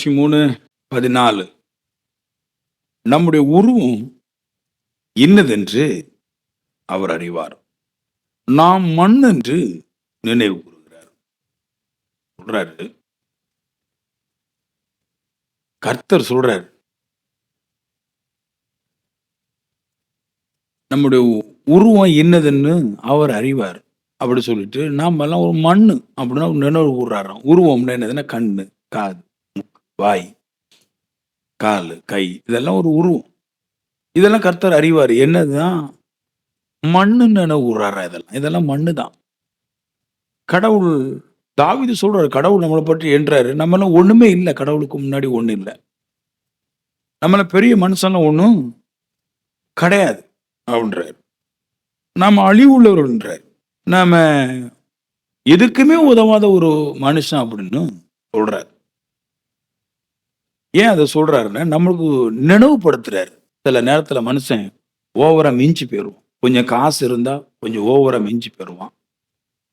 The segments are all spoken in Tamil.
இருபத்தி மூணு பதினாலு. நம்முடைய உருவம் இன்னதென்று அவர் அறிவார். நாம் மண் என்று நினைவு கூறுகிறார். சொல்றாரு. கர்த்தர் சொல்றார். நம்முடைய உருவம் என்னதுன்னு அவர் அறிவார். அப்படி சொல்லிட்டு நாம எல்லாம் ஒரு மண்ணு அப்படின்னா நினைவு கூறுறாராம். உருவம்னா என்னதுன்னா கண்ணு காது. வாய் கால் கை இதெல்லாம் ஒரு உருவம் இதெல்லாம் கர்த்தர் அறிவார். என்னதுதான்? மண்ணுன்னு நினைவு இதெல்லாம்? இதெல்லாம் மண்ணு தான் கடவுள் தாவிது சொல்றாரு கடவுள் நம்மளை பற்றி என்றாரு. நம்மள ஒண்ணுமே இல்லை. கடவுளுக்கு முன்னாடி ஒண்ணு இல்லை. நம்மள பெரிய மனுஷன்லாம் ஒண்ணும் கிடையாது அப்படின்றாரு. நாம அழிவுள்ளவர்கள்ன்றார். நாம எதுக்குமே உதவாத ஒரு மனுஷன் அப்படின்னு சொல்றாரு. ஏன் அதை சொல்றாருன்னா நம்மளுக்கு நினைவுபடுத்துறாரு. சில நேரத்துல மனுஷன் ஓவரா மிஞ்சி போயிடுவான் கொஞ்சம் காசு இருந்தா கொஞ்சம் ஓவரா மிஞ்சி போயிடுவான்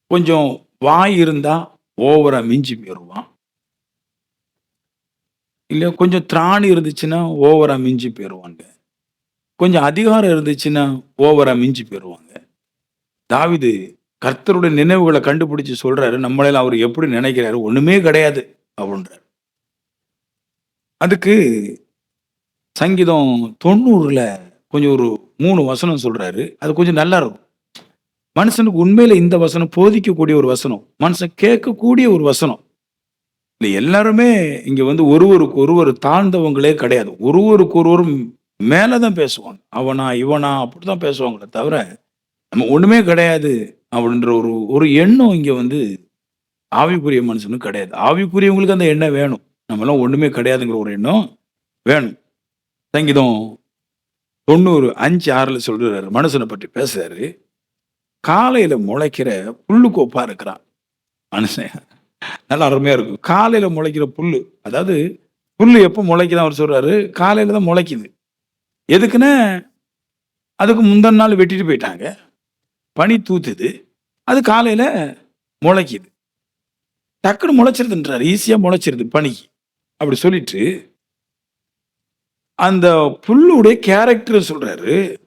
கொஞ்சம் வாய் இருந்தா ஓவரா மிஞ்சி போயிடுவான் இல்ல கொஞ்சம் திராணி இருந்துச்சுன்னா ஓவரா மிஞ்சி போயிடுவாங்க கொஞ்சம் அதிகாரம் இருந்துச்சுன்னா ஓவரா மிஞ்சி போயிடுவாங்க தாவிது கர்த்தருடைய நினைவுகளை கண்டுபிடிச்சு சொல்றாரு. நம்மளெல்லாம் அவர் எப்படி நினைக்கிறாரு? ஒண்ணுமே கிடையாது. அப்படின்றாரு. அதுக்கு சங்கீதம் தொண்ணூறுல கொஞ்சம் ஒரு மூணு வசனம் சொல்றாரு. அது கொஞ்சம் நல்லா இருக்கும். மனுஷனுக்கு உண்மையில இந்த வசனம் போதிக்கக்கூடிய ஒரு வசனம் மனுஷன் கேட்கக்கூடிய ஒரு வசனம். இல்லை எல்லாருமே இங்க வந்து ஒருவருக்கு ஒருவர் தாழ்ந்தவங்களே கிடையாது. ஒருவருக்கு மேலே மேலதான் பேசுவாங்க. அவனா இவனா அப்படிதான் பேசுவாங்களே தவிர நம்ம ஒண்ணுமே கிடையாது அப்படின்ற ஒரு ஒரு எண்ணம் இங்க வந்து ஆவிக்குரிய மனுஷனுக்கு கிடையாது. ஆவிக்குரியவங்களுக்கு அந்த எண்ணம் வேணும். நம்மளாம் ஒன்றுமே கிடையாதுங்கிற ஒரு எண்ணம் வேணும். சங்கீதம் தொண்ணூறு அஞ்சு ஆறில் சொல்கிறாரு மனுஷனை பற்றி பேசுறாரு. காலையில் முளைக்கிற புல்லு கோப்பா இருக்கிறான் மனுஷன். நல்லா அருமையாக இருக்கும். காலையில் முளைக்கிற புல் அதாவது புல் எப்போ முளைக்குதான் அவர் சொல்கிறாரு காலையில் தான் முளைக்குது. எதுக்குன்னா? அதுக்கு முந்தின நாள் வெட்டிட்டு போயிட்டாங்க. பனி தூத்துது. அது காலையில் முளைக்குது. டக்குன்னு முளைச்சிருதுன்றாரு. ஈஸியாக முளைச்சிருது பனிக்கு. அப்படி சொல்லிட்டு அந்த புல்லுடைய கேரக்டர் சொல்றாரு.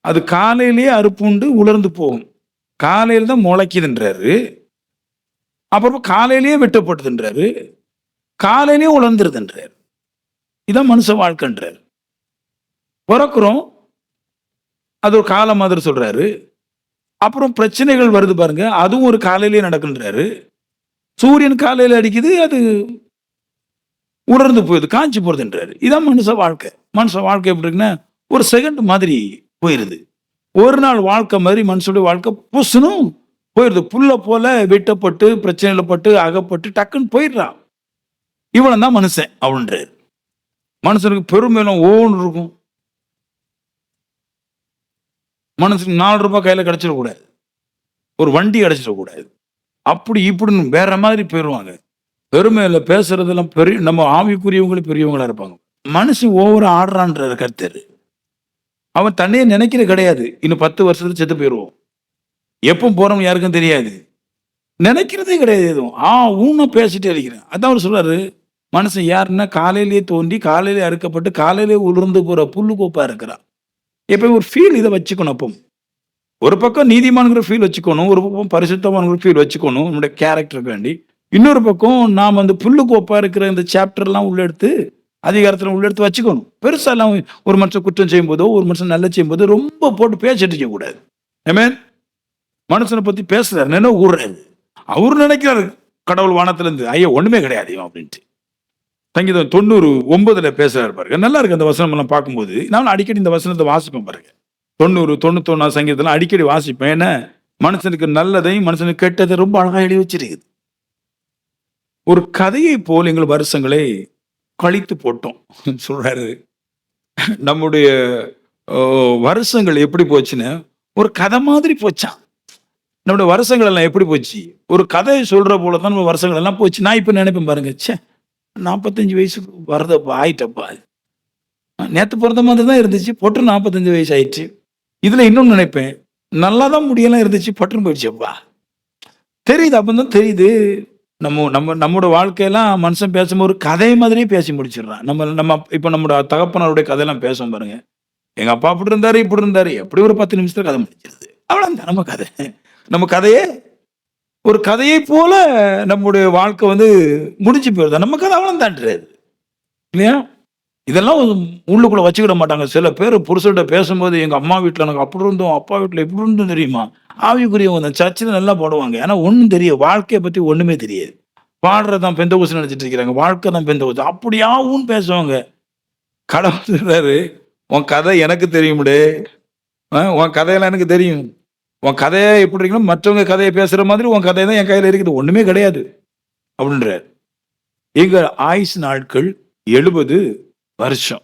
அது காலையிலேயே அறுப்புண்டு உலர்ந்து போகும். காலையில் தான் முளைக்குதுன்றாரு. அப்புறம் காலையிலேயே வெட்டப்பட்டதுன்றாரு. காலையிலேயே உலர்ந்துருதுன்றாரு. இதான் மனுஷ வாழ்க்கைன்றார். பிறக்கிறோம் அது ஒரு காலம் மாதிரி சொல்றாரு. அப்புறம் பிரச்சனைகள் வருது பாருங்க அதுவும் ஒரு காலையிலேயே நடக்குன்றாரு. சூரியன் காலையில் அடிக்குது அது உணர்ந்து போயிடுது காஞ்சி போறதுன்றாரு இதான் மனுஷ வாழ்க்கை. மனுஷ வாழ்க்கை எப்படி இருக்குன்னா ஒரு செகண்ட் மாதிரி போயிருது. ஒரு நாள் வாழ்க்கை மாதிரி மனுஷனுடைய வாழ்க்கை புசுனும் போயிருது. புல்லை போல வெட்டப்பட்டு பிரச்சனையில பட்டு அகப்பட்டு டக்குன்னு போயிடுறான். இவன் தான் மனுஷன் அப்படின்றாரு. மனுஷனுக்கு பெருமையிலும் ஓன்னு இருக்கும். மனுஷனுக்கு நாலு ரூபாய் கையில கிடைச்சிடக்கூடாது. ஒரு வண்டி கிடைச்சிடக்கூடாது. அப்படி இப்படின்னு வேற மாதிரி போயிடுவாங்க பெருமையில் பேசுறதெல்லாம் பெரிய நம்ம ஆவிக்குரியவங்களும் பெரியவங்களா இருப்பாங்க. மனுஷன் ஓவர ஆடுறான்ற கருத்தர். அவன் தன்னையே நினைக்கிறது கிடையாது. இன்னும் பத்து வருஷத்துல செத்து போயிடுவோம் எப்போ போறோம் யாருக்கும் தெரியாது. நினைக்கிறதே கிடையாது எதுவும். ஆ ஊன பேசிட்டே இருக்கிறேன். அதான் அவர் சொல்றாரு மனுஷன் யாருன்னா காலையிலேயே தோண்டி காலையிலே அறுக்கப்பட்டு காலையிலே உளுர்ந்து போற புல்லு கோப்பா இருக்கிறான். எப்போ ஒரு ஃபீல் இதை வச்சுக்கணும் அப்போ ஒரு பக்கம் நீதிமான்கிற ஃபீல் வச்சுக்கணும் ஒரு பக்கம் பரிசுத்தமானங்கிற ஃபீல் வச்சுக்கணும் நம்முடைய கேரக்டருக்கு வேண்டி. இன்னொரு பக்கம் நாம் அந்த புல்லு கோப்பாக இருக்கிற இந்த சாப்டர்லாம் உள்ள எடுத்து அதிகாரத்தில் உள்ள எடுத்து வச்சுக்கணும் பெருசாலாம் ஒரு மனுஷன் குற்றம் செய்யும் போதோ ஒரு மனுஷன் நல்ல செய்யும் போதோ ரொம்ப போட்டு பேசிட்டு இருக்க கூடாது. ஏமேன் மனுஷனை பத்தி பேசுறாரு நினைவு கூடுறாரு அவரு நினைக்கிறாரு கடவுள் வானத்திலிருந்து ஐயா ஒண்ணுமே கிடையாது இவன் அப்படின்ட்டு. சங்கீதம் தொண்ணூறு ஒன்பதுல பேசுறாரு பாருங்க. நல்லா இருக்கு அந்த வசனம் எல்லாம் பார்க்கும்போது. நான் அடிக்கடி இந்த வசனத்தை வாசிப்பேன் பாருங்க. தொண்ணூறு தொண்ணூத்தொன்னா சங்கீதத்துல அடிக்கடி வாசிப்பேன். ஏன்னா மனுஷனுக்கு நல்லதையும் மனுஷனுக்கு கெட்டதை ரொம்ப அழகாக எழுதி வச்சிருக்குது. ஒரு கதையை போல் எங்கள் வருஷங்களை கழித்து போட்டோம் சொல்றாரு. நம்முடைய வருஷங்கள் எப்படி போச்சுன்னு ஒரு கதை மாதிரி போச்சான் நம்முடைய வருஷங்கள் எல்லாம் எப்படி போச்சு? ஒரு கதையை சொல்ற போல தான் நம்ம வருஷங்கள் எல்லாம் போச்சு. நான் இப்போ நினைப்பேன் பாருங்க. ச்சே நாற்பத்தஞ்சு வயசு வரதப்பா ஆயிட்டப்பா. நேற்று பிறந்த மாதிரி தான் இருந்துச்சு. பொட்டு நாற்பத்தஞ்சு வயசு ஆயிடுச்சு. இதில் இன்னொன்னு நினைப்பேன். நல்லா தான் முடியெல்லாம் இருந்துச்சு. பட்டுன்னு போயிடுச்சப்பா தெரியுது அப்போ தான் தெரியுது. நம்ம நம்ம நம்மோட வாழ்க்கையெல்லாம் மனுஷன் பேசும்போது கதை மாதிரியே பேசி முடிச்சிடுறான். நம்ம நம்ம இப்போ நம்மளோட தகப்பனருடைய கதையெல்லாம் பேசும் பாருங்க. எங்கள் அப்பா அப்படி இருந்தார் இப்படி இருந்தார். எப்படி ஒரு பத்து நிமிஷத்தில் கதை முடிச்சிருது. அவ்வளவுதான் நம்ம கதை. நம்ம கதையே ஒரு கதையை போல நம்முடைய வாழ்க்கை வந்து முடிஞ்சு போயிருந்தா நம்ம கதை அவ்வளோ தாண்டுறது இல்லையா? இதெல்லாம் ஒரு உள்ளுக்குள்ள வச்சுக்கிட மாட்டாங்க. சில பேர் புருஷர்கிட்ட பேசும்போது எங்க அம்மா வீட்டில் எனக்கு அப்படி இருந்தோம் அப்பா வீட்டில் இப்படி இருந்தோம் தெரியுமா? ஆவிக்குரியவங்க அந்த சர்ச்சில் நல்லா பாடுவாங்க. ஏன்னா ஒன்றும் தெரியும் வாழ்க்கையை பற்றி ஒன்றுமே தெரியாது. பாடுறது தான் பெந்த ஊசி நினச்சிட்டு இருக்கிறாங்க. வாழ்க்கை தான் பெந்த ஊசி அப்படியாவும் பேசுவாங்க. கடவுள் சொல்றாரு உன் கதை எனக்கு தெரியும்டே. உன் கதையெல்லாம் எனக்கு தெரியும். உன் கதையை எப்படி இருக்கணும் மற்றவங்க கதையை பேசுகிற மாதிரி உன் கதை தான் என் கையில் இருக்குது. ஒன்றுமே கிடையாது. அப்படின்றார். எங்கள் ஆயுசு நாட்கள் எழுபது வருஷம்.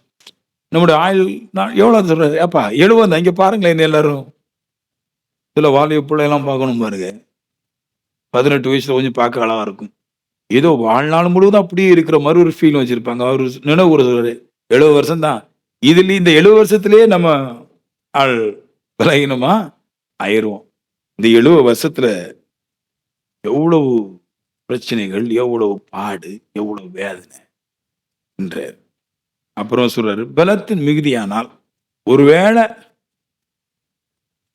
நம்முடைய ஆயுள் நான் எவ்வளோ சொல்றாரு ஏப்பா எழுபது இங்கே பாருங்களேன் என்ன எல்லாரும். சில வாலிய பிள்ளையெல்லாம் பார்க்கணும் பாருங்க. பதினெட்டு வயசுல கொஞ்சம் பார்க்க அழகாக இருக்கும். ஏதோ வாழ்நாள் முழுவதும் அப்படியே இருக்கிற மாதிரி ஒரு ஃபீல் வச்சிருப்பாங்க. அவர் நினைவு கூற சொல்றாரு எழுபது வருஷம் தான் இதுல இந்த எழுபது வருஷத்துலேயே நம்ம ஆள் விலகினோமா? ஆயிடுவோம். இந்த எழுபது வருஷத்துல எவ்வளவு பிரச்சனைகள் எவ்வளவு பாடு எவ்வளவு வேதனை. என்ற அப்புறம் சொல்றாரு பலத்தின் மிகுதியானால். ஒருவேளை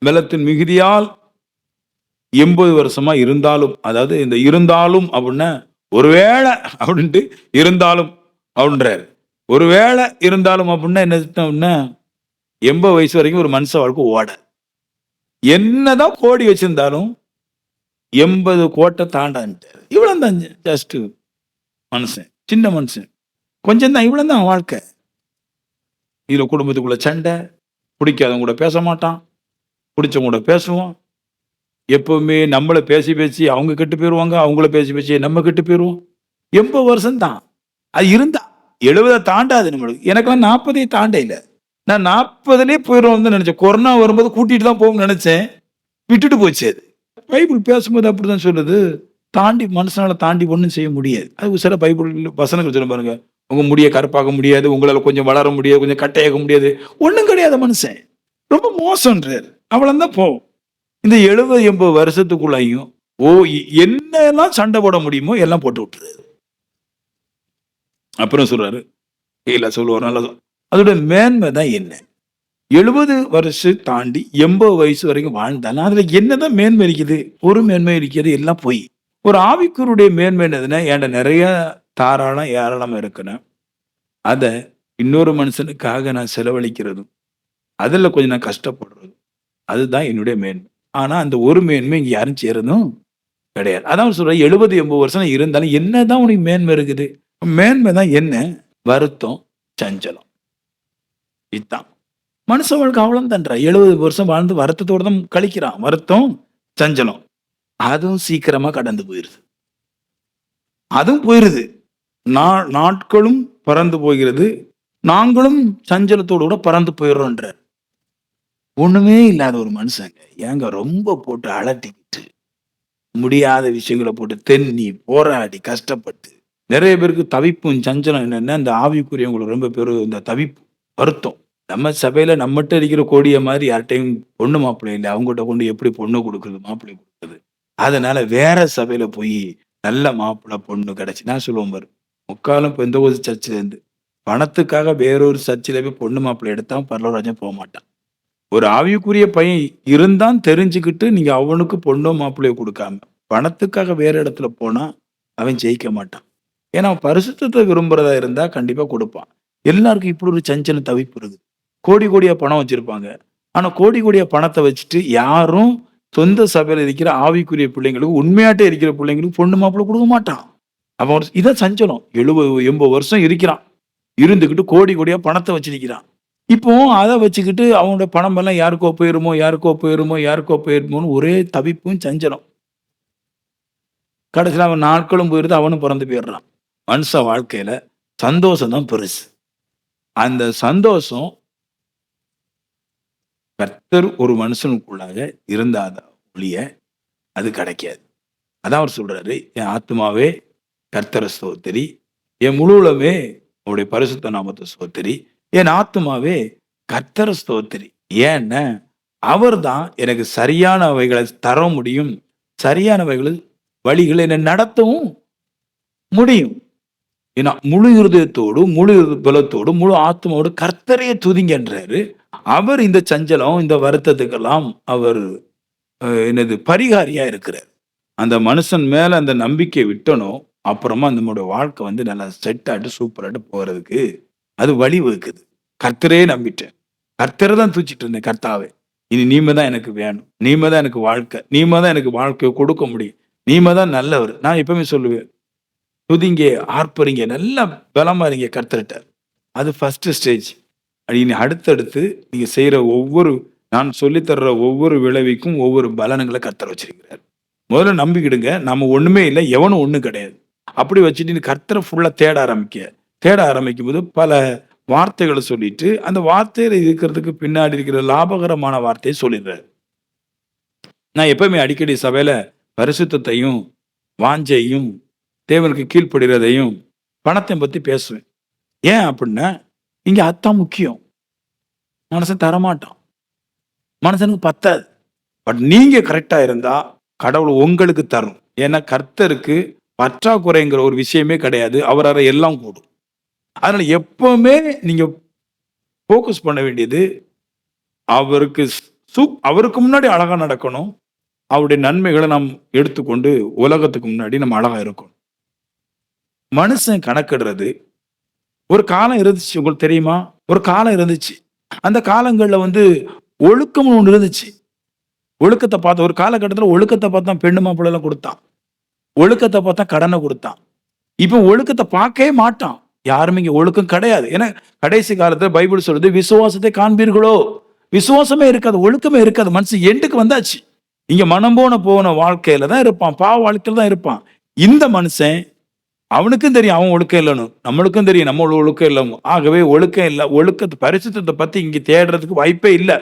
பலத்தின் மிகுதியால் எண்பது வருஷமா இருந்தாலும் அதாவது இந்த இருந்தாலும் அப்படின்னா ஒருவேளை அப்படின்ட்டு இருந்தாலும் அப்படின்றாரு. ஒருவேளை இருந்தாலும் அப்படின்னா என்ன அப்படின்னா எண்பது வயசு வரைக்கும் ஒரு மனுஷ வாழ்க்கை ஓட. என்னதான் கோடி வச்சிருந்தாலும் எண்பது கோட்டை தாண்டான்ட்டார். இவ்வளோ தான் ஜஸ்ட்டு மனுஷன் சின்ன மனுஷன். கொஞ்சம் தான் இவ்வளோ தான் வாழ்க்கை. இதில் குடும்பத்துக்குள்ளே சண்டை பிடிக்காதவங்க கூட பேச மாட்டான் பிடிச்சவங்க கூட பேசுவோம் எப்பவுமே நம்மளை பேசி பேசி அவங்க கெட்டு போயிடுவாங்க அவங்கள பேசி பேசி நம்ம கெட்டு போயிடுவோம் எண்பது வருஷம்தான். அது இருந்தா எழுபதை தாண்டாது நம்மளுக்கு. எனக்கெல்லாம் நாற்பதே தாண்ட இல்லை. நான் நாற்பதுலேயே போயிடுவோம்னு நினச்சேன். கொரோனா வரும்போது கூட்டிட்டு தான் போகணும்னு நினச்சேன். விட்டுட்டு போச்சு அது. பைபிள் பேசும்போது அப்படி தான் சொல்லுது. தாண்டி மனுஷனால் தாண்டி ஒன்றும் செய்ய முடியாது. அது சில பைபிள் வசனங்கள் சொல்ல பாருங்கள் உங்க முடியை கருப்பாக்க முடியாது உங்களால கொஞ்சம் வளர முடியாது கொஞ்சம் கட்டையாக்க முடியாது. ஒண்ணும் கிடையாது மனுஷன். ரொம்ப மோசன்றார் அவ்வளோந்தான் போகும். இந்த எழுபது எண்பது வருஷத்துக்குள்ளையும் ஓ என்னெல்லாம் சண்டை போட முடியுமோ எல்லாம் போட்டு விட்டுறாரு அப்புறம் சொல்றாரு இல்லை சொல்லுவார் நல்லா அதோட மேன்மை தான் என்ன? எழுபது வருஷம் தாண்டி எண்பது வயசு வரைக்கும் வாழ்ந்தாலும் அதுல என்னதான் மேன்மை இருக்குது? ஒரு மேன்மை இருக்கிறது எல்லாம் போய். ஒரு ஆவிக்குருடைய மேன்மை என்னதுன்னா என்கிட்ட நிறைய தாராளம் ஏராளமாக இருக்கணும் அதை இன்னொரு மனுஷனுக்காக நான் செலவழிக்கிறதும் அதில் கொஞ்சம் நான் கஷ்டப்படுறதும் அதுதான் என்னுடைய மேன்மை. ஆனால் அந்த ஒரு மேன்மை இங்கே யாரும் சேரதும் கிடையாது. அதான் சொல்கிறேன் எழுபது எண்பது வருஷம் இருந்தாலும் என்னதான் உனக்கு மேன்மை இருக்குது? மேன்மை தான் என்ன? வருத்தம் சஞ்சலம். இதுதான். மனுஷ வாழ்க்கை அவ்வளோ தன்றா எழுபது வருஷம் வாழ்ந்து வருத்தத்தோடு தான் கழிக்கிறான். வருத்தம் சஞ்சலம். அதுவும் சீக்கிரமா கடந்து போயிருது. அதுவும் போயிருது. நா- நாட்களும் பறந்து போகிறது. நாங்களும் சஞ்சலத்தோடு கூட பறந்து போயிடுறோன்ற. ஒண்ணுமே இல்லாத ஒரு மனுஷங்க. ஏங்க ரொம்ப போட்டு அலட்டிக்கிட்டு முடியாத விஷயங்களை போட்டு தென்னி போராடி கஷ்டப்பட்டு. நிறைய பேருக்கு தவிப்பும் சஞ்சலம் என்னன்னா இந்த ஆவிக்குரியவங்களுக்கு ரொம்ப பேர் இந்த தவிப்பு வருத்தம். நம்ம சபையில நம்மகிட்ட இருக்கிற கோடிய மாதிரி யார்கிட்டையும் பொண்ணு மாப்பிள்ளை இல்லை. அவங்ககிட்ட கொண்டு எப்படி பொண்ணு கொடுக்குறது மாப்பிள்ளை கொடுக்குறது? அதனால வேற சபையில போய் நல்ல மாப்பிள்ளை பொண்ணு கிடைச்சு நான் சொல்லுவேன் பாரு. முக்காலும் இப்போ எந்த ஒரு சர்ச்சிலேருந்து பணத்துக்காக வேறொரு சர்ச்சில் போய் பொண்ணு மாப்பிள்ளை எடுத்தான் பரலோராஜன் போக மாட்டான். ஒரு ஆவிக்குரிய பையன் இருந்தான் தெரிஞ்சுக்கிட்டு நீங்கள் அவனுக்கு பொண்ணோ மாப்பிள்ளையோ கொடுக்காம பணத்துக்காக வேற இடத்துல போனால் அவன் ஜெயிக்க மாட்டான். ஏன்னா அவன் பரிசுத்தத்தை விரும்புகிறதா இருந்தால் கண்டிப்பாக கொடுப்பான். எல்லாருக்கும் இப்படி ஒரு சஞ்சல தவிப்பு இருக்குது. கோடி கோடியாக பணம் வச்சிருப்பாங்க. ஆனால் கோடி கோடியாக பணத்தை வச்சுட்டு யாரும் சொந்த சபையில் இருக்கிற ஆவிக்குரிய பிள்ளைங்களுக்கு உண்மையாட்டே இருக்கிற பிள்ளைங்களுக்கு பொண்ணு மாப்பிள்ளை கொடுக்க மாட்டான். அவன் இதான் சஞ்சலம். எழுபது எண்பது வருஷம் இருக்கிறான். இருந்துக்கிட்டு கோடி கோடியா பணத்தை வச்சிருக்கிறான். இப்போ அதை வச்சுக்கிட்டு அவனோட பணம் எல்லாம் யாருக்கோ போயிருமோ யாருக்கோ போயிருமோ யாருக்கோ போயிருமோன்னு ஒரே தவிப்பும் சஞ்சலம். கடைசியில் அவன் நாட்களும் போயிருது அவனும் பிறந்து போயிடுறான். மனுஷ வாழ்க்கையில சந்தோஷம் தான் பெருசு. அந்த சந்தோஷம் கர்த்தர் ஒரு மனுஷனுக்குள்ளாக இருந்தாத ஒளிய அது கிடைக்காது. அதான் அவர் சொல்றாரு என் ஆத்மாவே கர்த்தர ஸ்தோத்திரி. என் முழுவலமே அவருடைய பரிசுத்த நாமத்தை சோத்திரி என் ஆத்மாவே கர்த்தர ஸ்தோத்திரி. ஏன்னா அவர் தான் எனக்கு சரியானவைகளை தர முடியும். சரியானவைகளில் வழிகளை என்னை நடத்தவும் முடியும். ஏன்னா முழு இருதயத்தோடு முழு பலத்தோடு முழு ஆத்மாவோடு கர்த்தரையே துதிங்கன்றாரு. அவர் இந்த சஞ்சலம் இந்த வருத்தத்துக்கெல்லாம் அவர் என்னது பரிகாரியா இருக்கிறார் அந்த மனுஷன் மேல அந்த நம்பிக்கை விட்டனோ அப்புறமா நம்மளுடைய வாழ்க்கை வந்து நல்லா செட் ஆகிட்டு சூப்பராகிட்டு போகிறதுக்கு அது வழி வகுக்குது. கர்த்தரே நம்பிட்டேன். கர்த்தரை தான் தூச்சிட்டு இருந்தேன் கர்த்தாவே. இனி நீம தான் எனக்கு வேணும். நீம தான் எனக்கு வாழ்க்கை. நீம தான் எனக்கு வாழ்க்கையை கொடுக்க முடியும். நீம தான் நல்லவர். நான் எப்பவுமே சொல்லுவேன் துதிங்க ஆர்ப்பரிங்க நல்லா பலமா இருங்க கர்த்தர்கிட்ட. அது ஃபர்ஸ்ட் ஸ்டேஜ் இனி அடுத்தடுத்து நீங்க செய்யற ஒவ்வொரு நான் சொல்லித் தர்ற ஒவ்வொரு விளைவிக்கும் ஒவ்வொரு பலன்களை கர்த்தர் வச்சிருக்கிறார். முதல்ல நம்பிக்கிடுங்க. நம்ம ஒண்ணுமே இல்லை. எவனும் ஒன்றும் கிடையாது. அப்படி வச்சுட்டு நீ கர்த்தரை ஃபுல்லாக தேட ஆரம்பிக்க. தேட ஆரம்பிக்கும் போது பல வார்த்தைகளை சொல்லிட்டு அந்த வார்த்தையில இருக்கிறதுக்கு பின்னாடி இருக்கிற லாபகரமான வார்த்தையை சொல்லிடுறாரு. நான் எப்பவுமே அடிக்கடி சபையில பரிசுத்தையும் வாஞ்சையும் தேவனுக்கு கீழ்ப்படுகிறதையும் பணத்தையும் பத்தி பேசுவேன். ஏன் அப்படின்னா இங்க அத்தான் முக்கியம். மனசன் தரமாட்டான். மனுஷனுக்கு பத்தாது. பட் நீங்க கரெக்டா இருந்தா கடவுள் உங்களுக்கு தரும். ஏன்னா கர்த்தருக்கு பற்றாக்குறைங்கிற ஒரு விஷயமே கிடையாது. அவரால் எல்லாம் கூடும். அதனால் எப்பவுமே நீங்கள் ஃபோக்கஸ் பண்ண வேண்டியது அவருக்கு சூ அவருக்கு முன்னாடி அழகாக நடக்கணும். அவருடைய நன்மைகளை நாம் எடுத்துக்கொண்டு உலகத்துக்கு முன்னாடி நம்ம அழகாக இருக்கணும். மனுஷன் கணக்கிடுறது. ஒரு காலம் இருந்துச்சு உங்களுக்கு தெரியுமா? ஒரு காலம் இருந்துச்சு. அந்த காலங்களில் வந்து ஒழுக்கம் ஒன்று இருந்துச்சு. ஒழுக்கத்தை பார்த்து ஒரு காலகட்டத்தில் ஒழுக்கத்தை பார்த்தா பெண்ணு மாப்பிள்ளைலாம் கொடுத்தான். ஒழுக்கத்தை பார்த்தா கடனை கொடுத்தான். இப்போ ஒழுக்கத்தை பார்க்கவே மாட்டான். யாருமே இங்கே ஒழுக்கம் கிடையாது. ஏன்னா கடைசி காலத்தில் பைபிள் சொல்றது விசுவாசத்தை காண்பீர்களோ? விசுவாசமே இருக்காது ஒழுக்கமே இருக்காது. மனுஷன் எண்டுக்கு வந்தாச்சு. இங்கே மனம் போன போன வாழ்க்கையில தான் இருப்பான். பாவ வாழ்க்கையில தான் இருப்பான். இந்த மனுஷன் அவனுக்கும் தெரியும் அவன் ஒழுக்கம் இல்லைன்னு. நம்மளுக்கும் தெரியும் நம்ம ஒழுக்கம் இல்லை ஆகவே ஒழுக்கம் இல்லை ஒழுக்கத்தை பரிசுத்தத்தை பற்றி இங்கே தேடுறதுக்கு வாய்ப்பே இல்லை.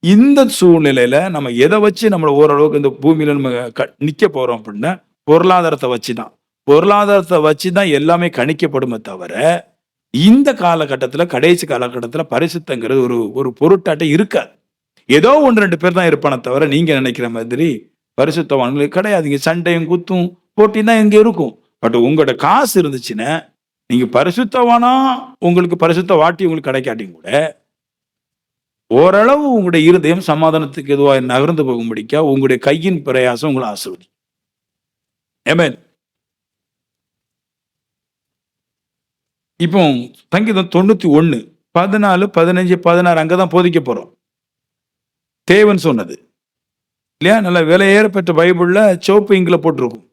இந்த சூழ்நிலையில நம்ம எதை வச்சு நம்மளை ஓரளவுக்கு இந்த பூமியில நம்ம க- நிற்க போறோம் அப்படின்னா பொருளாதாரத்தை வச்சு தான் பொருளாதாரத்தை வச்சு தான் எல்லாமே கணிக்கப்படுமே தவிர இந்த காலகட்டத்தில் கடைசி காலகட்டத்தில் பரிசுத்தங்கிறது ஒரு ஒரு பொருட்டாட்டம் இருக்காது. ஏதோ ஒன்று ரெண்டு பேர் தான் இருப்பானே தவிர நீங்கள் நினைக்கிற மாதிரி பரிசுத்தவான்கள் கிடையாதுங்க. சண்டையும் குத்தும் போட்டி தான் இங்கே இருக்கும். பட் உங்களோட காசு இருந்துச்சுன்னா நீங்கள் பரிசுத்தவானா உங்களுக்கு பரிசுத்த வாட்டி உங்களுக்கு கிடைக்காட்டியும் கூட ஓரளவு உங்களுடைய இருதயம் சமாதானத்துக்கு எதுவாக நகர்ந்து போகும்படிக்கா உங்களுடைய கையின் பிரயாசம் உங்களை ஆசிர்வதி Amen. இப்போ சங்கீதம் தொண்ணூத்தி ஒன்று பதினாலு பதினஞ்சு பதினாறு அங்கே தான் போதிக்க போறோம். தேவன் சொன்னது. இல்லையா? நல்ல விலையேற பெற்ற பைபிளில் சோப்பு இங்கில் போட்டிருக்கும்.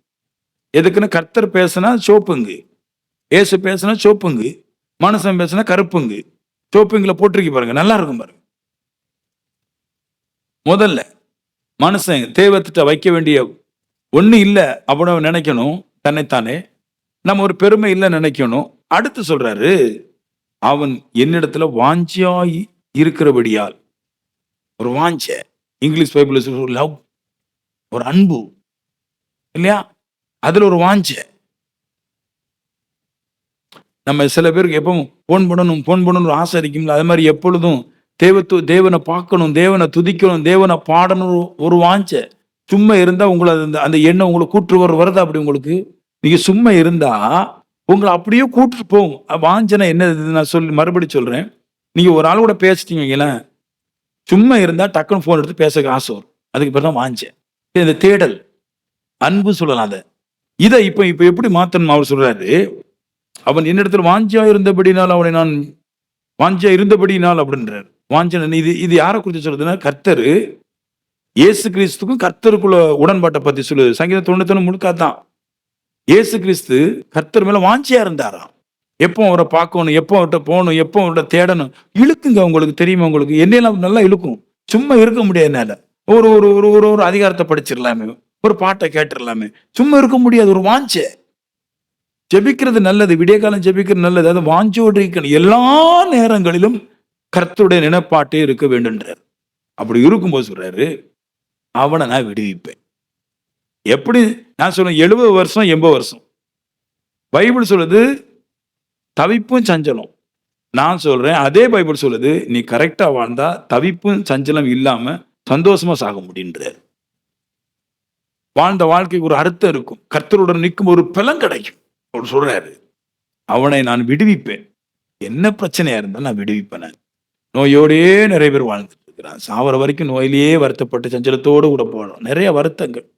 எதுக்குன்னு கர்த்தர் பேசுனா சோப்புங்கு ஏசு பேசுனா சோப்புங்கு மனுஷன் பேசுனா கருப்புங்கு சோப்புங்கில போட்டிருக்கு பாருங்க. நல்லா இருக்கும் பாருங்க. முதல்ல மனுஷன் தேவத்திட்ட வைக்க வேண்டிய ஒன்றும் இல்லை அப்படின்னு நினைக்கணும் தன்னைத்தானே. நம்ம ஒரு பெருமை இல்லை நினைக்கணும். அடுத்து சொல்றாரு அவன் என்னிடத்துல வாஞ்சியாய் இருக்கிறபடியால் ஒரு வாஞ்ச இங்கிலீஷ் பைபிள் ஒரு லவ் ஒரு அன்பு இல்லையா? அதுல ஒரு வாஞ்ச. நம்ம சில பேருக்கு எப்பவும் ஃபோன் பண்ணணும் ஃபோன் பண்ணணும் ஒரு ஆசை இருக்கும்ல அது மாதிரி எப்பொழுதும் தேவத்து தேவனை பார்க்கணும் தேவனை துதிக்கணும் தேவனை பாடணும் ஒரு- ஒரு வாஞ்ச. சும்மா இருந்தால் உங்களை அந்த அந்த எண்ணம் உங்களை கூட்டு வர வருதா அப்படி உங்களுக்கு? நீங்கள் சும்மா இருந்தால் உங்களை அப்படியே கூட்டிட்டு போகும். வாஞ்சனை என்ன நான் சொல்லி மறுபடி சொல்கிறேன் நீங்கள் ஒரு ஆள் கூட பேசிட்டீங்க சும்மா இருந்தால் டக்குன்னு ஃபோன் எடுத்து பேச ஆசை வரும். அதுக்கு பேர் தான் வாஞ்சேன் இந்த தேடல். அன்பு சொல்லலாம் அதை. இதை இப்போ இப்போ எப்படி மாத்தணும் அவர் சொல்கிறாரு அவன் என்னிடத்தில் வாஞ்சியா இருந்தபடினால் அவனை நான் வாஞ்சியா இருந்தபடினால் அப்படின்றார். வாஞ்சனை இது இது யாரை குறித்து சொல்றதுன்னா கர்த்தர் இயேசு கிறிஸ்துக்கும் கர்த்தருக்குள்ள உடன்பாட்டை பத்தி சொல்லுது. சங்கீதம் தொண்ணூத்தி முழுக்கா தான் இயேசு கிறிஸ்து கர்த்தர் மேல வாஞ்சியா இருந்தாராம். எப்போ அவரை பார்க்கணும் எப்போ அவர்கிட்ட போகணும் எப்போ அவர்கிட்ட தேடணும் இழுக்குங்க உங்களுக்கு தெரியுமா உங்களுக்கு? என்னெல்லாம் நல்லா இழுக்கும். சும்மா இருக்க முடியாது என்னால. ஒரு ஒரு ஒரு ஒரு ஒரு அதிகாரத்தை படிச்சிடலாமே. ஒரு பாட்டை கேட்டுடலாமே. சும்மா இருக்க முடியாது ஒரு வாஞ்சை. ஜெபிக்கிறது நல்லது விடிய காலம் ஜெபிக்கிறது நல்லது அது வாஞ்சோடு இருக்கணும். எல்லா நேரங்களிலும் கர்த்தருடைய நினைப்பாட்டே இருக்க வேண்டும்ன்றார். அப்படி இருக்கும்போது சொல்றாரு அவனை நான் விடுவிப்பேன். எப்படி? நான் சொல்றேன் எழுபது வருஷம் எண்பது வருஷம். பைபிள் சொல்லுது தவிப்பும் சஞ்சலம். நான் சொல்றேன் அதே பைபிள் சொல்லுது நீ கரெக்டா வாழ்ந்தா தவிப்பும் சஞ்சலம் இல்லாம சந்தோஷமா சாக முடின்றார் வாழ்ந்த வாழ்க்கைக்கு ஒரு அர்த்தம் இருக்கும். கர்த்தருடன் நிற்கும் ஒரு பலம் கிடைக்கும். அவர் சொல்றாரு அவனை நான் விடுவிப்பேன். என்ன பிரச்சனையா இருந்தாலும் நான் விடுவிப்பேன் நோயோடையே நிறைய பேர் வாழ்ந்து இருக்கிறான் சாவர வரைக்கும் நோயிலேயே வருத்தப்பட்டு சஞ்சலத்தோடு கூட போகணும் நிறைய வருத்தங்கள்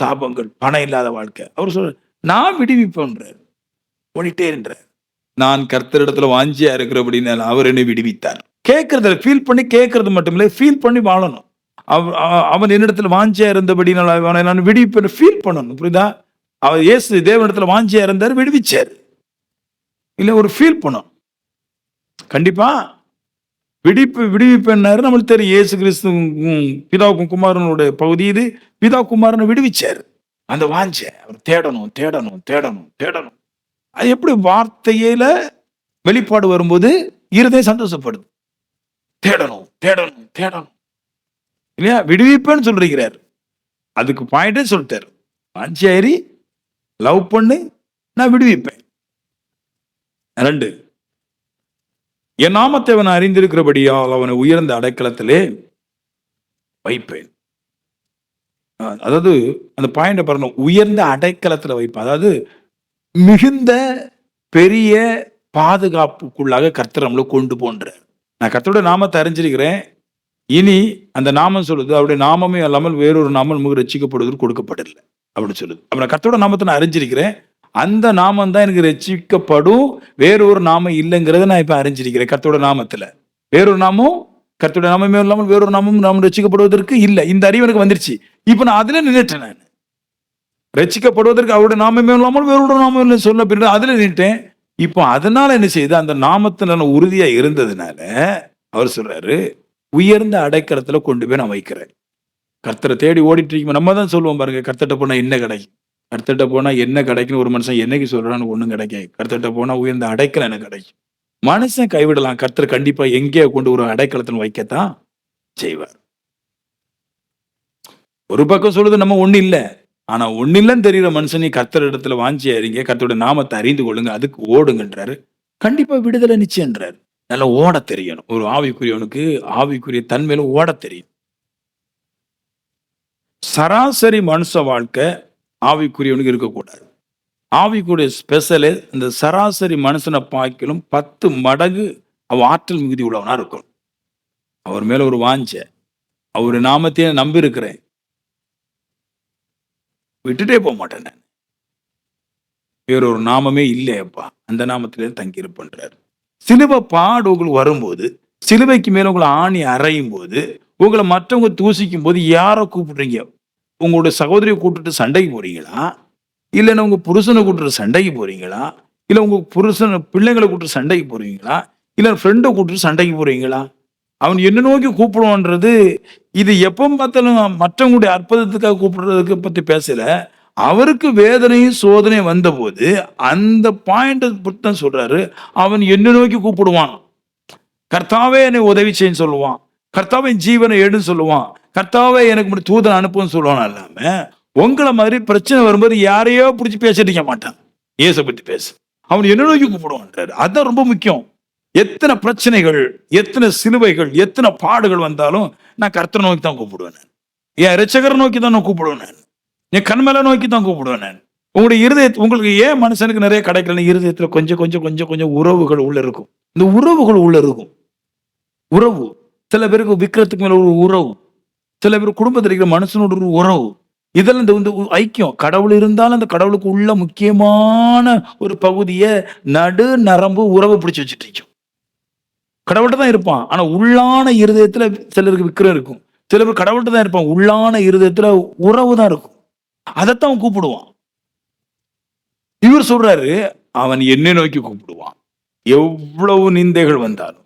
சாபங்கள் பணம் இல்லாத வாழ்க்கை. அவர் சொல்ற நான் விடுவிப்பேன்றார் ஓடிட்டே நான் கர்த்தரிடத்துல வாஞ்சியா இருக்கிற அப்படின்னு அவர் என்னை விடுவித்தார். கேட்கறதுல ஃபீல் பண்ணி கேட்கறது மட்டும் இல்லை ஃபீல் பண்ணி வாழணும். அவ- அவன் என்னிடத்துல வாஞ்சியா இருந்தபடி நான் விடுவிப்பேன் ஃபீல் பண்ணணும். புரியுதா? அவர் இயேசு தேவனிடத்துல வாஞ்சியா இருந்தார் விடுவிச்சார். இல்ல ஒரு ஃபீல் பண்ணும். கண்டிப்பா விடிப்பு விடுவிப்பேன்னாரு. நம்மளுக்கு தெரியும் இயேசு கிறிஸ்து பிதாவுக்கும் குமாரனுடைய பகுதி இது. பிதா குமாரனை விடுவிச்சார். அந்த வாஞ்ச அவர் தேடணும் தேடணும் தேடணும் தேடணும். அது எப்படி வார்த்தையில வெளிப்பாடு வரும்போது இருதயம் சந்தோஷப்படுது. தேடணும் தேடணும் தேடணும். இல்லையா? விடுவிப்பேன்னு சொல்லிருக்கிறார் அதுக்கு பாயிண்டே சொல்லிட்டாரு. வாஞ்சியாரி லவ் பண்ணு நான் விடுவிப்பேன். ரெண்டு என் நாமத்தை அவன் அறிந்திருக்கிறபடியால் அவனை உயர்ந்த அடைக்கலத்திலே வைப்பேன். அதாவது அந்த பாயிண்ட பாருங்க. உயர்ந்த அடைக்கலத்தில் வைப்பேன். அதாவது மிகுந்த பெரிய பாதுகாப்புக்குள்ளாக கர்த்தர் நம்மளை கொண்டு போன்ற நான் கர்த்தருடைய நாமத்தை அறிஞ்சிருக்கிறேன். இனி அந்த நாமம் சொல்லுது அவருடைய நாமமே அல்லாமல் வேறொரு நாமம் நமக்கு ரசிக்கப்படுவதற்கு கொடுக்கப்படலை அப்படின்னு சொல்லுது. அப்ப நான் கர்த்தரோட நாமத்தை நான் அறிஞ்சிருக்கிறேன். அந்த நாமம் தான் எனக்கு ரட்சிக்கப்படும். வேறொரு நாமம் இல்லைங்கிறத நான் இப்போ அறிஞ்சிருக்கிறேன். கர்த்தோட நாமத்தில். வேறொரு நாமம் கர்த்தோட நாமமே இல்லாமல் வேறொரு நாமம் நாம் ரட்சிக்கப்படுவதற்கு இல்லை. இந்த அறிவு எனக்கு வந்துருச்சு. இப்போ நான் அதில் நின்றுட்டேன் நான். ரட்சிக்கப்படுவதற்கு அவருடைய நாமமே இல்லாமல் வேறொரு நாமம் இல்லை சொன்ன பிறகு அதில் நின்றுட்டேன் இப்போ அதனால என்ன செய்யுது? அந்த நாமத்துல நான் இருந்ததுனால அவர் சொல்றாரு உயர்ந்த அடைக்கலத்தில் கொண்டு போய் நான் வைக்கிறேன். கர்த்தரை தேடி ஓடிட்டு இருக்கோம் நம்ம தான் சொல்லுவோம் பாருங்க கர்த்தட்ட போனால் என்ன கிடைக்கும் கர்த்தர்ட்ட போனா என்ன கிடைக்குன்னு ஒரு மனுஷன் என்னைக்கு சொல்கிறான்னு ஒன்றும் கிடைக்காது. கர்த்தர்ட்ட போனா உயர்ந்த அடைக்கலம் எனக்கு கிடைக்கும். மனுஷன் கைவிடலாம் கர்த்தர் கண்டிப்பா எங்கேயோ கொண்டு ஒரு அடைக்கலத்தில் வைக்கத்தான் செய்வார். ஒரு பக்கம் சொல்லுது நம்ம ஒன்றும் இல்ல. ஆனா ஒண்ணு இல்லைன்னு தெரியுற மனுஷனை கர்த்தர் இடத்துல வாஞ்சி அறிங்க கர்த்தருடைய நாமத்தை அறிந்து கொள்ளுங்க அதுக்கு ஓடுங்கன்றாரு. கண்டிப்பா விடுதலை நிச்சயம்ன்றாரு. நல்லா ஓட தெரியணும். ஒரு ஆவிக்குரியவனுக்கு ஆவிக்குரிய தன்மையில ஓட தெரியும். சராசரி மனுஷ வாழ்க்கை ஆவிக்குரியவனுக்கு இருக்கக்கூடாது. ஆவிக்குரிய ஸ்பெஷலு இந்த சராசரி மனுஷனை பாய்க்கலும் பத்து மடங்கு அவ ஆற்றல் மிகுதி உள்ளவனாக இருக்கும் அவர் மேலே ஒரு வாஞ்ச. அவர் நாமத்தையே நம்பி இருக்கிறேன். விட்டுட்டே போக மாட்டேன் நான். வேறொரு நாமமே இல்லையப்பா அந்த நாமத்திலே தங்கியிருப்பன்றார் சிலுவை பாடு உங்களுக்கு வரும்போது சிலுவைக்கு மேலே உங்களை ஆணி அறையும் போது உங்களை மற்றவங்க தூசிக்கும் போது யாரை கூப்பிடுறீங்க? உங்களுடைய சகோதரியை கூப்பிட்டுட்டு சண்டைக்கு போறீங்களா? இல்லைன்னா உங்க புருஷனை கூப்பிட்டு சண்டைக்கு போறீங்களா? இல்ல உங்க புருஷன் பிள்ளைங்களை கூப்பிட்டு சண்டைக்கு போறீங்களா? இல்ல ஃப்ரெண்டை கூப்பிட்டு சண்டைக்கு போறீங்களா? அவன் என்ன நோக்கி கூப்பிடுவான்றது? இது எப்போ பார்த்தாலும் மற்றவங்களுடைய அற்புதத்துக்காக கூப்பிடுறதுக்கு பற்றி பேசல. அவருக்கு வேதனையும் சோதனையும் வந்தபோது அந்த பாயிண்ட் தான் சொல்றாரு. அவன் என்ன நோக்கி கூப்பிடுவான்? கர்த்தாவே என்னை உதவி செய்யன்னு சொல்லுவான். கர்த்தாவின் ஜீவனை எடுன்னு சொல்லுவான். கர்த்தாவே எனக்கு மட்டும் தூதன் அனுப்புன்னு சொல்லுவானா இல்லாம உங்களை மாதிரி பிரச்சனை வரும்போது யாரையோ பிடிச்சி பேசிட்டு இருக்க மாட்டான். இயேசை பத்தி பேசு. அவன் என்ன நோக்கி கூப்பிடுவான்றாரு. அதுதான் ரொம்ப முக்கியம். எத்தனை பிரச்சனைகள் எத்தனை சிலுவைகள் எத்தனை பாடுகள் வந்தாலும் நான் கர்த்தரை நோக்கி தான் கூப்பிடுவேன் நான். என் ரட்சகரை நோக்கி தான் நான் கூப்பிடுவேன் நான். என் கண்மேல நோக்கி தான் கூப்பிடுவேன் நான். உங்களுடைய இருதய உங்களுக்கு ஏன் மனுஷனுக்கு நிறைய கிடைக்கலன்னு இருதயத்துல கொஞ்சம் கொஞ்சம் கொஞ்சம் கொஞ்சம் உறவுகள் உள்ள இருக்கும். இந்த உறவுகள் உள்ள இருக்கும். உறவு. சில பேருக்கு விக்கிரத்துக்கு மேல ஒரு உறவு. சில பேர் குடும்பத்தில் இருக்கிற மனுஷனோட ஒரு உறவு. இதெல்லாம் இந்த ஐக்கியம். கடவுள் இருந்தாலும் அந்த கடவுளுக்கு உள்ள முக்கியமான ஒரு பகுதியை நடு நரம்பு உறவு பிடிச்சி வச்சுட்டு இருக்கும். கடவுள்கிட்ட தான் இருப்பான். ஆனா உள்ளான இருதயத்துல சிலருக்கு விக்கிரம் இருக்கும். சில பேர் கடவுள்கிட்ட தான் இருப்பான். உள்ளான இருதயத்துல உறவு தான் இருக்கும். அதைத்தான் அவன் கூப்பிடுவான். இவர் சொல்றாரு அவன் என்னை நோக்கி கூப்பிடுவான். எவ்வளவு நிந்தைகள் வந்தாலும்.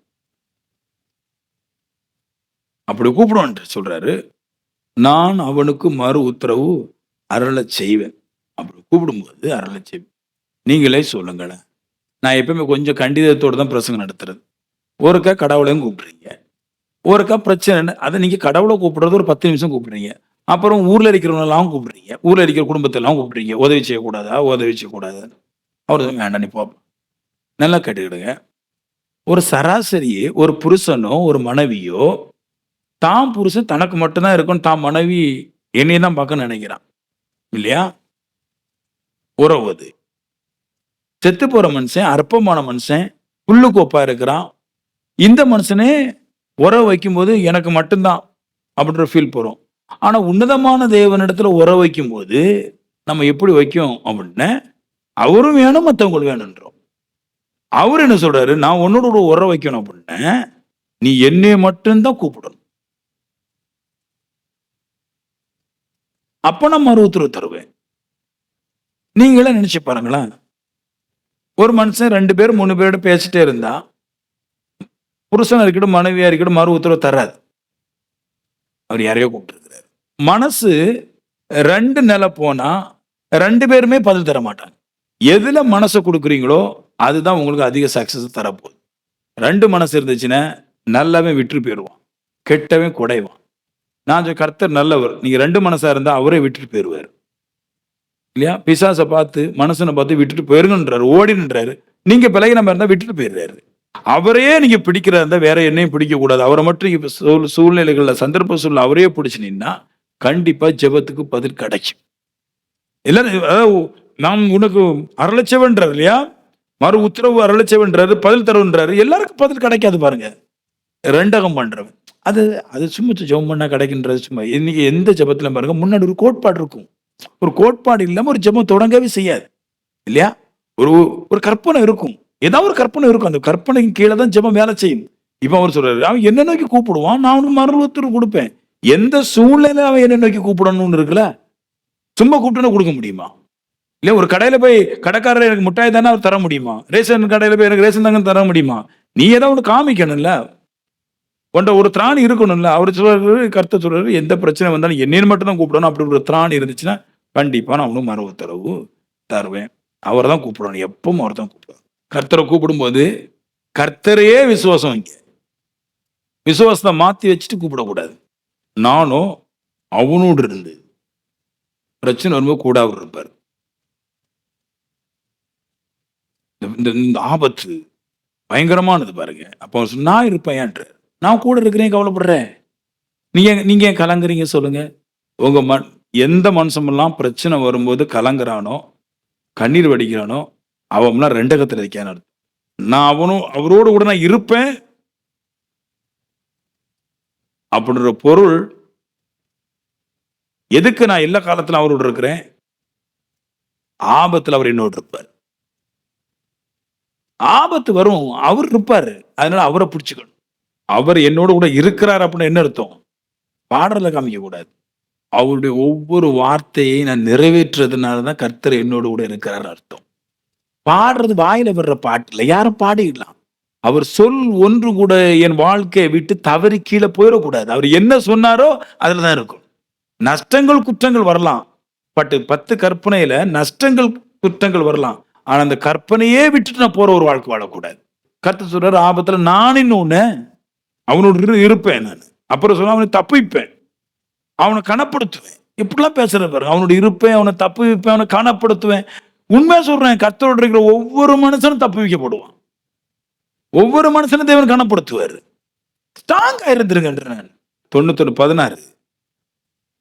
அப்படி கூப்பிடுவான்ட்டு சொல்றாரு. நான் அவனுக்கு மறு உத்தரவு அருளை செய்வேன். அப்படி கூப்பிடும்போது அருளை செய்வேன் நீங்களே சொல்லுங்களேன். நான் எப்பயுமே கொஞ்சம் கண்டிதத்தோடு தான் பிரசங்கம் நடத்துறது. ஒருக்கா கடவுளையும் கூப்பிடுறீங்க. ஒருக்கா பிரச்சனை அதை நீங்கள் கடவுளை கூப்பிடுறது ஒரு பத்து நிமிஷம் கூப்பிடுறீங்க. அப்புறம் ஊரில் இருக்கிறவங்களெல்லாம் கூப்பிடுறீங்க. ஊரில் இருக்கிற குடும்பத்தெல்லாம் கூப்பிடுறீங்க. உதவி செய்யக்கூடாதா? உதவி செய்யக்கூடாது? அவர் வேண்டாம் நீ போ. நல்லா கேட்டுக்கிடுங்க. ஒரு சராசரி ஒரு புருஷனோ ஒரு மனைவியோ தான் புருஷன் தனக்கு மட்டும்தான் இருக்கும் தான் மனைவி என்னையை தான் பார்க்க நினைக்கிறான். இல்லையா? உறவு அது செத்து போற மனுஷன் அற்பமான மனுஷன் புல்லு கோப்பா இருக்கிறான். இந்த மனுஷனே உறவு வைக்கும்போது எனக்கு மட்டும்தான் அப்படின்ற ஃபீல் போறோம். ஆனா உன்னதமான தேவனிடத்துல உறவு வைக்கும்போது நம்ம எப்படி வைக்கும் அப்படின்னு அவரும் வேணும் மற்றவங்களுக்கு வேணுன்றோம் அவர் என்ன சொல்றாரு? நான் உன்னோட உறவு வைக்கணும் அப்படின்னு நீ என்னை மட்டும்தான் கூப்பிடணும். அப்ப நான் மறு உத்தரவு தருவேன். நீங்களே நினைச்சு பாருங்களேன். ஒரு மனுஷன் ரெண்டு பேர் மூணு பேரோட பேசிட்டே இருந்தா புருஷன் இருக்கட்டும் மனைவியா இருக்கட்டும் மறு உத்தரவு தராது. அவர் யாரையோ கூப்பிட்டுருக்கிறார். மனசு ரெண்டு நிலை போனா ரெண்டு பேருமே பதில் தர மாட்டாங்க. எதுல மனசை கொடுக்குறீங்களோ அதுதான் உங்களுக்கு அதிக சக்சஸ் தரப்போகுது. ரெண்டு மனசு இருந்துச்சுன்னா நல்லாவே விட்டு போயிடுவான். கெட்டவன் குடைவான். நான் கர்த்தர் நல்லவர். நீங்கள் ரெண்டு மனசாக இருந்தால் அவரே விட்டுட்டு போயிடுவார் இல்லையா? பிசாசை பார்த்து மனசனை பார்த்து விட்டுட்டு போயிருங்கன்றாரு. ஓடின்றாரு. நீங்கள் பிள்ளைங்க நம்ம இருந்தால் விட்டுட்டு போயிடுறாரு. அவரையே நீங்கள் பிடிக்கிறதா இருந்தால் வேற என்னையும் பிடிக்கக்கூடாது. அவரை மட்டும் இப்போ சூழ் சூழ்நிலைகளில் சந்தர்ப்ப சூழ்நிலை அவரே பிடிச்சினீங்கன்னா கண்டிப்பாக ஜெபத்துக்கு பதில் கிடைக்கும். எல்லாரும் அதாவது நாம் உனக்கு அரளச்சவன்றார் இல்லையா? மறு உத்தரவு அரளச்சவன்றாரு பதில் தருவன்றாரு. எல்லாருக்கும் பதில் கிடைக்காது பாருங்க. ரெண்டகம் பண்றவன். அது அது சும்மா ஜெபம் பண்ணால் கிடைக்கின்றது சும்மா. இன்னைக்கு எந்த ஜெபத்தில் பாருங்க முன்னாடி ஒரு கோட்பாடு இருக்கும். ஒரு கோட்பாடு இல்லாமல் ஒரு ஜெபம் தொடங்கவே செய்யாது. இல்லையா? ஒரு ஒரு கற்பனை இருக்கும். ஏதாவது ஒரு கற்பனை இருக்கும். அந்த கற்பனைக்கு கீழே தான் ஜெபம் வேலை செய்யும். இப்ப அவர் சொல்றாரு அவன் என்ன நோக்கி கூப்பிடுவான் நான் அவனுக்கு மறு கொடுப்பேன். எந்த சூழ்நிலை அவன் என்ன நோக்கி கூப்பிடணும்னு இருக்குல்ல? சும்மா கூப்பிட்டுனா கொடுக்க முடியுமா? இல்ல ஒரு கடையில போய் கடைக்காரர் எனக்கு முட்டாய் தானே அவர் தர முடியுமா? ரேஷன் கடையில போய் எனக்கு ரேஷன் தாங்க தர முடியுமா? நீ ஏதாவது ஒன்று காமிக்கணும்ல? கொண்ட ஒரு திராணி இருக்கணும்ல அவர் சொல்றாரு கருத்தை சொல்றாரு எந்த பிரச்சனை வந்தாலும் என்னையும் மட்டும் தான் கூப்பிடணும். அப்படி ஒரு திராணி இருந்துச்சுன்னா கண்டிப்பா நான் அவனும் மறு உத்தரவு தருவேன். அவரை தான் கூப்பிடணும் எப்பவும் அவர் தான் கூப்பிடுவார் கர்த்தரை கூப்பிடும்போது கர்த்தரையே விசுவாசம் வைங்க. விசுவாசத்தை மாற்றி வச்சுட்டு கூப்பிடக்கூடாது. நானும் அவனோடு இருந்து பிரச்சனை வரும்போது கூட அவர் இருப்பார். இந்த- இந்த ஆபத்து பயங்கரமானது பாருங்க. அப்போ நான் இருப்பேன் ஏன்றார் நான் கூட இருக்கிறேன் கவலைப்படுறேன். நீங்க நீங்க ஏன் கலங்குறீங்க சொல்லுங்க. உங்க மண் எந்த மனுஷமெல்லாம் பிரச்சனை வரும்போது கலங்குறானோ கண்ணீர் வடிக்கிறானோ அவன்லாம் ரெண்டகத்தில் இருக்கான்னு அர்த்தம். நான் அவனும் அவரோடு கூட நான் இருப்பேன். அப்படின்ற பொருள் எதுக்கு நான் எல்லா காலத்திலும் அவரோடு இருக்கிறேன்? ஆபத்தில் அவர் என்னோடு இருப்பார். ஆபத்து வரும் அவர் இருப்பாரு. அதனால அவரை பிடிச்சிக்கணும். அவர் என்னோட கூட இருக்கிறார் அப்படின்னு என்ன அர்த்தம்? பாடல காமிக்க கூடாது. அவருடைய ஒவ்வொரு வார்த்தையை நான் நிறைவேற்றுறதுனால தான் கர்த்தர் என்னோட கூட இருக்கிறார் அர்த்தம். பாடுறது வாயில வர்ற பாட்டில் யாரும் பாடிடலாம். அவர் சொல் ஒன்று கூட என் வாழ்க்கையை விட்டு தவறி கீழே போயிடக்கூடாது. அவர் என்ன சொன்னாரோ அதுல தான் இருக்கும். நஷ்டங்கள் குற்றங்கள் வரலாம். பட்டு பத்து கற்பனையில நஷ்டங்கள் குற்றங்கள் வரலாம். ஆனா அந்த கற்பனையே விட்டுட்டு நான் போற ஒரு வாழ்க்கை வாழக்கூடாது. கர்த்தர் சொல்றாரு ஆபத்துல நான் இன்னொன்னு அவனோட இரு- இருப்பேன் நான். அப்புறம் சொன்னால் அவனை தப்பிப்பேன். அவனை கனப்படுத்துவேன். இப்படிலாம் பேசுகிற பாருங்க. அவனோட இருப்பேன் அவனை தப்பு வைப்பேன் அவனை கனப்படுத்துவேன். உண்மையாக சொல்கிறேன் கர்த்தரோட இருக்கிற ஒவ்வொரு மனுஷனும் தப்பு வைக்கப்படுவான். ஒவ்வொரு மனுஷனும் தேவன் கனப்படுத்துவார். ஸ்ட்ராங்காக இருந்திருக்கேன் நான். தொண்ணூத்தொன்று பதினாறு.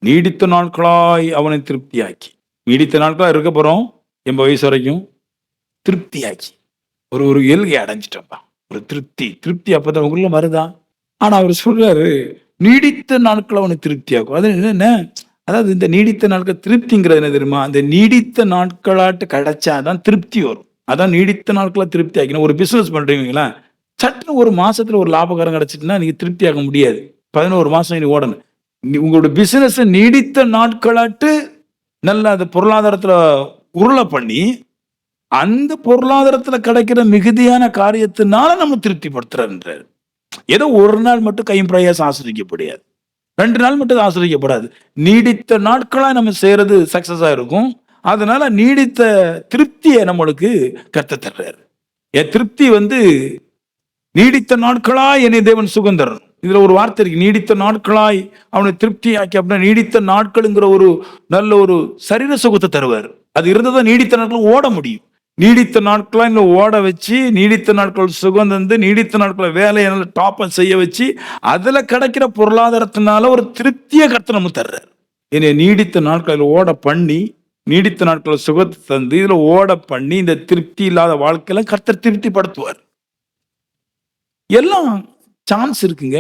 நீடித்த நாட்களாய் அவனை திருப்தியாக்கி. நீடித்த நாட்களாக இருக்க போகிறோம் எண்பது வயசு வரைக்கும். திருப்தியாக்கி. ஒரு ஒரு எல்கை அடைஞ்சிட்டப்பா ஒரு திருப்தி. திருப்தி அப்பதான் உங்களுக்குள்ள வருதா ஆனா அவர் சொல்றாரு நீடித்த நாட்கள் அவனை திருப்தியாக்கும். அது என்ன அதாவது இந்த நீடித்த நாட்கள் திருப்திங்கிறது என்ன தெரியுமா? அந்த நீடித்த நாட்களாட்டு கிடைச்சாதான் திருப்தி வரும். அதான் நீடித்த நாட்களா திருப்தி ஆகிக்கணும் ஒரு பிசினஸ் பண்றீங்களா சட்டுன்னு ஒரு மாசத்துல ஒரு லாபகரம் கிடைச்சிட்டுன்னா நீங்க திருப்தி ஆக முடியாது. பதினோரு மாசம் நீ ஓடணும். நீ- உங்களோட பிசினஸ் நீடித்த நாட்களாட்டு நல்ல அந்த பொருளாதாரத்துல உருளை பண்ணி அந்த பொருளாதாரத்துல கிடைக்கிற மிகுதியான காரியத்தினால நம்ம திருப்திப்படுத்துறாரு ஏதோ ஒரு நாள் மட்டும் கையும் பிரயாசம் ஆசிரிக்கப்படாது. ரெண்டு நாள் மட்டும் அது ஆசிரிக்கப்படாது. நீடித்த நாட்களா நம்ம செய்யறது சக்சஸா இருக்கும். அதனால நீடித்த திருப்தியை நம்மளுக்கு கத்த தர்றாரு. என் திருப்தி வந்து நீடித்த நாட்களாய் என்னை தேவன் சுகந்தரன் இதுல ஒரு வார்த்தை இருக்கு. நீடித்த நாட்களாய் அவனை திருப்தி ஆக்கி அப்படின்னா நீடித்த நாட்களுங்கிற ஒரு நல்ல ஒரு சரீர சுகத்தை தருவார். அது இருந்ததான் நீடித்த நாட்கள் ஓட முடியும். நீடித்த நாட்களாக இந்த ஓட வச்சு நீடித்த நாட்கள் சுகம் தந்து நீடித்த நாட்களை வேலையை நல்லா டாப்பை செய்ய வச்சு அதில் கிடைக்கிற பொருளாதாரத்தினால ஒரு திருப்தியை கர்த்தர் நம்ம தர்றார். என்னை நீடித்த நாட்களில் ஓட பண்ணி நீடித்த நாட்களில் சுகத்தை தந்து இதில் ஓட பண்ணி இந்த திருப்தி இல்லாத வாழ்க்கையில கர்த்தர் திருப்திப்படுத்துவார். எல்லாம் சான்ஸ் இருக்குங்க.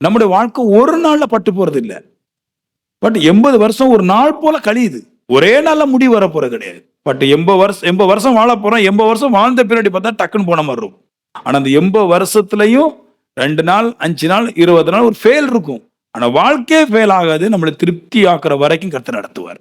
நம்முடைய வாழ்க்கை ஒரு நாளில் பட்டு போகிறது இல்லை பட் எண்பது வருஷம் ஒரு நாள் போல கழியுது. ஒரே நாளில் முடிவு வரப்போறது கிடையாது. பட் எண்பது வருஷம் எண்பது வருஷம் வாழ போறோம். எண்பது வருஷம் வாழ்ந்த பின்னாடி பார்த்தா டக்குன்னு போன மாதிரி இருக்கும். ஆனா அந்த எண்பது வருஷத்துலயும் ரெண்டு நாள் அஞ்சு நாள் இருபது நாள் ஒரு ஃபெயில் இருக்கும். ஆனா வாழ்க்கையே ஃபெயில் ஆகாது. நம்மளை திருப்தி ஆக்குற வரைக்கும் கருத்து நடத்துவார்.